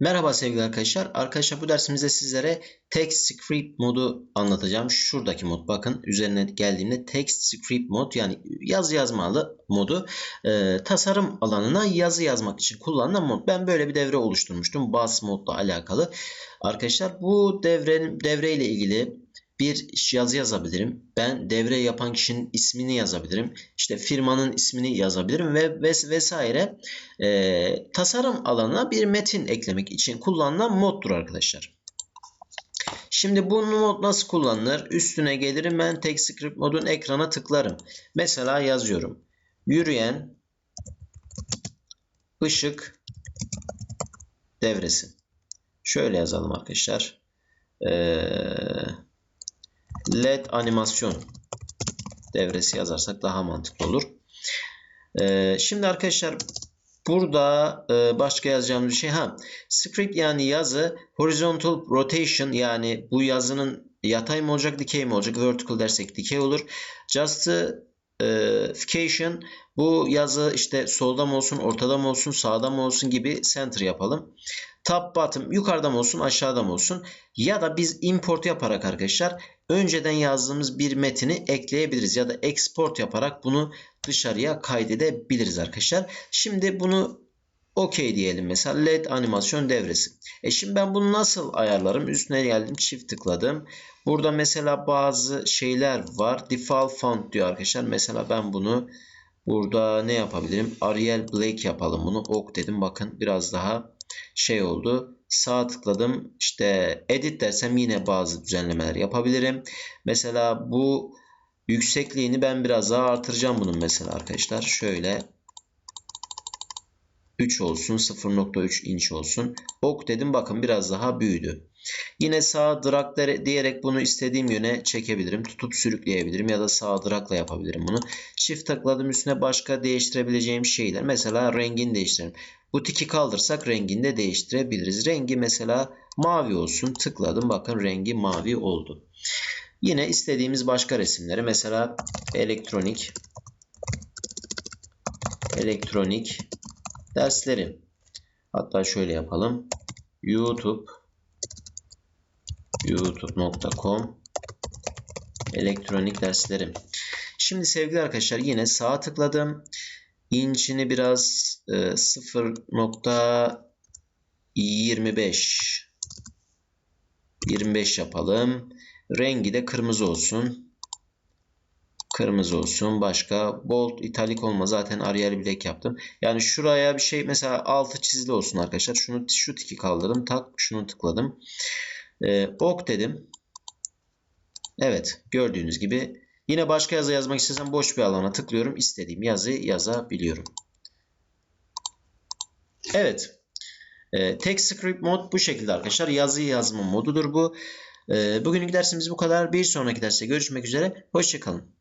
Merhaba sevgili arkadaşlar. Arkadaşlar bu dersimizde sizlere text script modu anlatacağım. Şuradaki mod bakın üzerine geldiğimde text script mod yani yazı yazmalı modu e, tasarım alanına yazı yazmak için kullanılan mod. Ben böyle bir devre oluşturmuştum. Bus modla alakalı. Arkadaşlar bu devre ile ilgili bir yazı yazabilirim. Ben devre yapan kişinin ismini yazabilirim. İşte firmanın ismini yazabilirim ve ves vesaire. E, tasarım alanına bir metin eklemek için kullanılan moddur arkadaşlar. Şimdi bu mod nasıl kullanılır? Üstüne gelirim ben TextScript modun ekrana tıklarım. Mesela yazıyorum. Yürüyen ışık devresi. Şöyle yazalım arkadaşlar. Eee LED animasyon devresi yazarsak daha mantıklı olur. Ee, şimdi arkadaşlar burada e, başka yazacağımız bir şey ha script yani yazı horizontal rotation yani bu yazının yatay mı olacak dikey mi olacak vertical dersek dikey olur. Justification bu yazı işte solda mı olsun ortada mı olsun sağda mı olsun gibi center yapalım. Top bottom yukarıda mı olsun aşağıda mı olsun ya da biz import yaparak arkadaşlar önceden yazdığımız bir metini ekleyebiliriz ya da export yaparak bunu dışarıya kaydedebiliriz arkadaşlar. Şimdi bunu OK diyelim mesela LED animasyon devresi. E şimdi ben bunu nasıl ayarlarım? Üstüne geldim çift tıkladım. Burada mesela bazı şeyler var. Default font diyor arkadaşlar. Mesela ben bunu burada ne yapabilirim? Arial Black yapalım bunu. OK dedim. Bakın biraz daha şey oldu. Sağ tıkladım. İşte edit dersem yine bazı düzenlemeler yapabilirim. Mesela bu yüksekliğini ben biraz daha artıracağım bunun mesela arkadaşlar. Şöyle 3 olsun 0.3 inç olsun. Ok dedim bakın biraz daha büyüdü. Yine sağ drag diyerek bunu istediğim yöne çekebilirim. Tutup sürükleyebilirim ya da sağ dragla yapabilirim bunu. Shift tıkladım üstüne başka değiştirebileceğim şeyler. Mesela rengini değiştirelim. Bu tiki kaldırsak rengini de değiştirebiliriz. Rengi mesela mavi olsun. Tıkladım bakın rengi mavi oldu. Yine istediğimiz başka resimleri mesela elektronik elektronik dersleri. Hatta şöyle yapalım. YouTube youtube.com elektronik derslerim. Şimdi sevgili arkadaşlar yine sağa tıkladım. İnçini biraz e, 0.25 25 yapalım. Rengi de kırmızı olsun. Kırmızı olsun. Başka bold italik olma. Zaten Arial Black yaptım. Yani şuraya bir şey mesela altı çizili olsun arkadaşlar. Şunu şu tiki kaldırdım. Tak şunu tıkladım. Ee, ok dedim. Evet gördüğünüz gibi yine başka yazı yazmak istesem boş bir alana tıklıyorum. İstediğim yazıyı yazabiliyorum. Evet. Ee, TextScript mod bu şekilde arkadaşlar. Yazı yazma modudur bu. Ee, bugünkü dersimiz bu kadar. Bir sonraki derste görüşmek üzere. Hoşçakalın.